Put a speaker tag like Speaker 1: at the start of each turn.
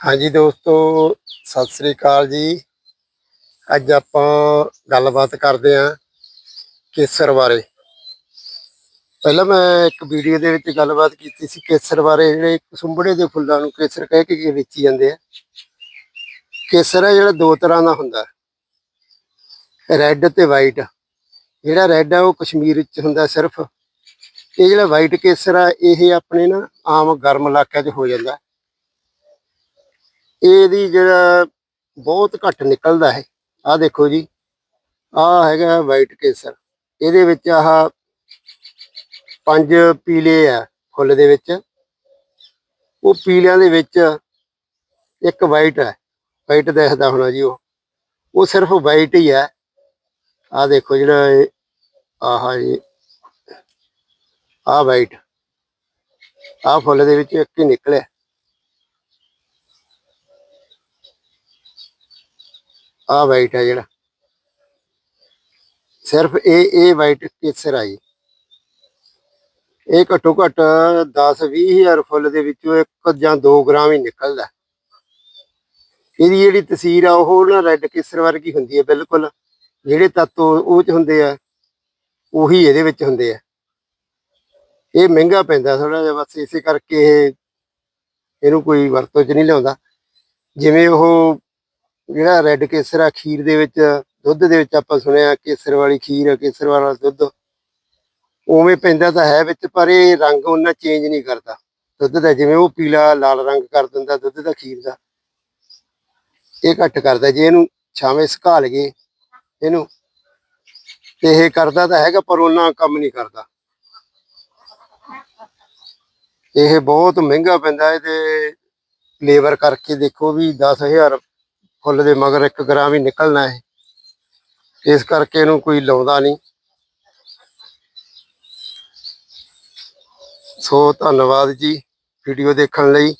Speaker 1: ਹਾਂਜੀ ਦੋਸਤੋ, ਸਤਿ ਸ੍ਰੀ ਅਕਾਲ ਜੀ। ਅੱਜ ਆਪਾਂ ਗੱਲਬਾਤ ਕਰਦੇ ਆਂ ਕੇਸਰ ਬਾਰੇ। ਪਹਿਲਾਂ ਮੈਂ ਇੱਕ ਵੀਡੀਓ ਦੇ ਵਿੱਚ ਗੱਲਬਾਤ ਕੀਤੀ ਸੀ ਕੇਸਰ ਬਾਰੇ, ਜਿਹੜੇ ਸੁੰਬੜੇ ਦੇ ਫੁੱਲਾਂ ਨੂੰ ਕੇਸਰ ਕਹਿ ਕੇ ਵੇਚੀ ਜਾਂਦੇ ਆ। ਕੇਸਰ ਹੈ ਜਿਹੜਾ ਦੋ ਤਰ੍ਹਾਂ ਦਾ ਹੁੰਦਾ। ਰੈੱਡ ਤੇ ਵਾਈਟ। ਜਿਹੜਾ ਰੈੱਡ ਆ ਉਹ ਕਸ਼ਮੀਰ ਵਿੱਚ ਹੁੰਦਾ ਸਿਰਫ। ਇਹ ਜਿਹੜਾ ਵਾਈਟ ਕੇਸਰ ਆ, ਇਹ ਆਪਣੇ ਨਾ ਆਮ ਗਰਮ ਇਲਾਕਿਆਂ 'ਚ ਹੋ ਜਾਂਦਾ। ਇਹਦੀ ਜਿਹੜਾ ਬਹੁਤ ਘੱਟ ਨਿਕਲਦਾ ਹੈ। ਆਹ ਦੇਖੋ ਜੀ, ਆਹ ਹੈਗਾ ਵਾਈਟ ਕੇਸਰ। ਇਹਦੇ ਵਿੱਚ ਆਹ ਪੰਜ ਪੀਲੇ ਆ ਫੁੱਲ ਦੇ ਵਿੱਚ। ਉਹ ਪੀਲਿਆਂ ਦੇ ਵਿੱਚ ਇੱਕ ਵਾਈਟ ਹੈ ਵਾਈਟ ਦਿਖਦਾ ਹੋਣਾ ਜੀ ਉਹ। ਉਹ ਸਿਰਫ ਵਾਈਟ ਹੀ ਹੈ ਆਹ ਦੇਖੋ ਜਿਹੜਾ ਆਹ ਜੀ, ਆਹ ਵਾਈਟ ਆਹ ਫੁੱਲ ਦੇ ਵਿੱਚ ਇੱਕ ਹੀ ਨਿਕਲਿਆ। ਆ ਵਾਈਟ ਹੈ ਜਿਹੜਾ। ਸਿਰਫ ਇਹ ਇਹ ਵਾਈਟ ਕੇਸਰ ਆਈ ਇਹ ਘੱਟੋ ਘੱਟ 10 ਹਜ਼ਾਰ ਫੁੱਲ ਦੇ ਵਿੱਚੋਂ ਇੱਕ ਜਾਂ 2 ਗ੍ਰਾਮ ਹੀ ਨਿਕਲਦਾ। ਇਹਦੀ ਜਿਹੜੀ ਤਸਵੀਰ ਆ, ਉਹ ਨਾ ਰੈੱਡ ਕੇਸਰ ਵਰਗੀ ਹੁੰਦੀ ਹੈ ਬਿਲਕੁਲ ਜਿਹੜੇ ਤੱਤ ਉਹ ਉਹ ਚ ਹੁੰਦੇ ਆ, ਉਹੀ ਇਹਦੇ ਵਿੱਚ ਹੁੰਦੇ ਆ। ਇਹ ਮਹਿੰਗਾ ਪੈਂਦਾ ਥੋੜਾ ਜਿਹਾ, ਬਸ ਇਸੇ ਕਰਕੇ ਇਹ, ਇਹਨੂੰ ਕੋਈ ਵਰਤੋਂ ਚ ਨਹੀਂ ਲਿਆਉਂਦਾ। ਜਿਵੇਂ ਉਹ ਜਿਹੜਾ ਰੈੱਡ ਕੇਸਰ ਆ, ਖੀਰ ਦੇ ਵਿੱਚ, ਦੁੱਧ ਦੇ ਵਿੱਚ ਆਪਾਂ ਸੁਣਿਆ ਕੇਸਰ ਵਾਲੀ ਖੀਰ, ਕੇਸਰ ਵਾਲਾ ਦੁੱਧ। ਉਵੇਂ ਪੈਂਦਾ ਤਾਂ ਹੈ ਵਿੱਚ, ਪਰ ਇਹ ਰੰਗ ਉਹਨਾਂ ਚੇਂਜ ਨਹੀਂ ਕਰਦਾ। ਦੁੱਧ ਦਾ ਜਿਵੇਂ ਉਹ ਪੀਲਾ, ਲਾਲ ਰੰਗ ਕਰ ਦਿੰਦਾ, ਦੁੱਧ ਦਾ ਖੀਰ ਦਾ। ਇਹ ਘੱਟ ਕਰਦਾ, ਜੇ ਇਹਨੂੰ ਛਾਵੇਂ ਸੁਕਾ ਲਈਏ ਇਹਨੂੰ, ਤੇ ਇਹ ਕਰਦਾ ਤਾਂ ਹੈਗਾ, ਪਰ ਉਹਨਾਂ ਕੰਮ ਨਹੀਂ ਕਰਦਾ। ਇਹ ਬਹੁਤ ਮਹਿੰਗਾ ਪੈਂਦਾ, ਇਹਦੇ ਲੇਬਰ ਕਰਕੇ ਦੇਖੋ ਵੀ 10000 ਫੁੱਲ ਦੇ ਮਗਰ 1 ਗ੍ਰਾਮ ਹੀ ਨਿਕਲਣਾ ਹੈ ਇਸ ਕਰਕੇ ਇਹਨੂੰ ਕੋਈ ਲਾਉਂਦਾ ਨਹੀਂ। ਸੋ ਧੰਨਵਾਦ ਜੀ ਵੀਡੀਓ ਦੇਖਣ ਲਈ।